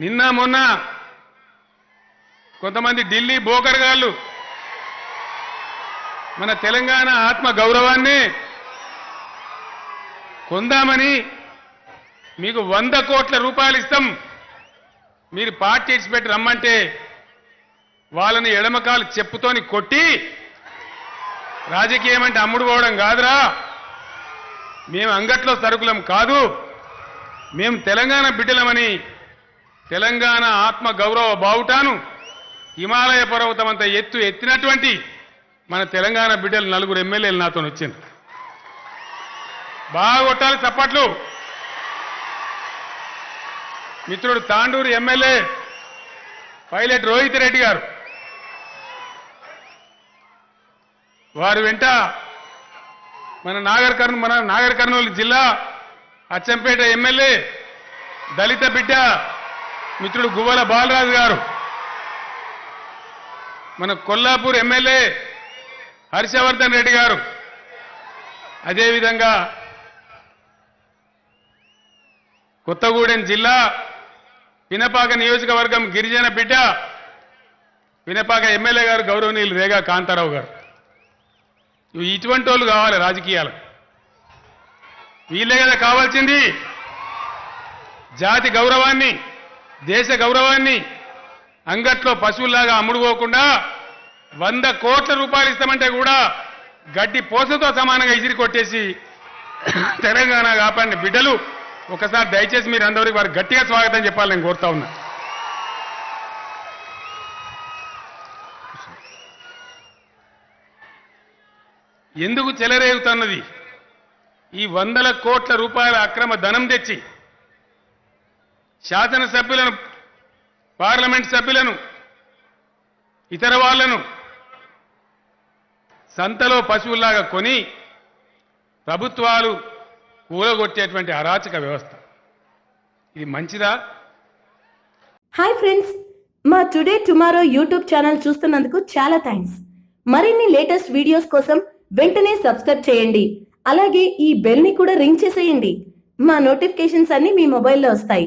నిన్న మొన్న కొంతమంది ఢిల్లీ బోకర్ గారు మన తెలంగాణ ఆత్మ గౌరవాన్ని కొందామని మీకు వంద కోట్ల రూపాయలు ఇస్తాం. మీరు పార్టీ ఇడిచిపెట్టి రమ్మంటే వాళ్ళని ఎడమకాలు చెప్పుతోని కొట్టి రాజకీయం అంటే అమ్ముడు పోవడం కాదురా. మేము అంగట్లో సరుకులం కాదు. మేము తెలంగాణ బిడ్డలమని తెలంగాణ ఆత్మ గౌరవ బావుటాను హిమాలయ పర్వతం అంత ఎత్తు ఎత్తినటువంటి మన తెలంగాణ బిడ్డలు నలుగురు ఎమ్మెల్యేలు నాతో వచ్చింది బాగా కొట్టాలి చప్పట్లు. మిత్రుడు తాండూరు ఎమ్మెల్యే పైలట్ రోహిత్ రెడ్డి గారు. వారు వెంట మన నాగర్ కర్నూలు మన నాగర్ కర్నూలు జిల్లా అచ్చంపేట ఎమ్మెల్యే దళిత బిడ్డ మిత్రుడు గువ్వల బాలరాజు గారు. మన కొల్లాపూర్ ఎమ్మెల్యే హర్షవర్ధన్ రెడ్డి గారు. అదేవిధంగా కొత్తగూడెం జిల్లా పినపాక నియోజకవర్గం గిరిజన బిడ్డ పినపాక ఎమ్మెల్యే గారు గౌరవనీయులు రేగా కాంతారావు గారు. ఇటువంటి వాళ్ళు కావాలి రాజకీయాలు. వీళ్ళే కదా కావాల్సింది. జాతి గౌరవాన్ని దేశ గౌరవాన్ని అంగట్లో పశువుల్లాగా అమ్ముడుపోకుండా వంద కోట్ల రూపాయలు ఇస్తామంటే కూడా గడ్డి పోసతో సమానంగా ఇసిరి కొట్టేసి తెలంగాణ కాపాడిన బిడ్డలు ఒకసారి దయచేసి మీరు అందరికీ వారు గట్టిగా స్వాగతం చెప్పాలని నేను కోరుతా ఉన్నా. ఎందుకు చెలరేగుతున్నది? ఈ వందల కోట్ల రూపాయల అక్రమ ధనం తెచ్చి శాసనసభ్యులను పార్లమెంట్ సభ్యులను ఇతర వాళ్ళను సంతలో పశువుల్లాగా కొని ప్రభుత్వాలు కూలగొట్టేటువంటి అరాచక వ్యవస్థ. ఇది మంచిదా? హాయ్ ఫ్రెండ్స్ మా టుడే టుమారో యూట్యూబ్ ఛానల్ చూస్తున్నందుకు చాలా థ్యాంక్స్ మరిన్ని లేటెస్ట్ వీడియోస్ కోసం వెంటనే సబ్స్క్రైబ్ చేయండి. అలాగే ఈ బెల్ని కూడా రింగ్ చేసేయండి. మా నోటిఫికేషన్స్ అన్ని మీ మొబైల్లో వస్తాయి.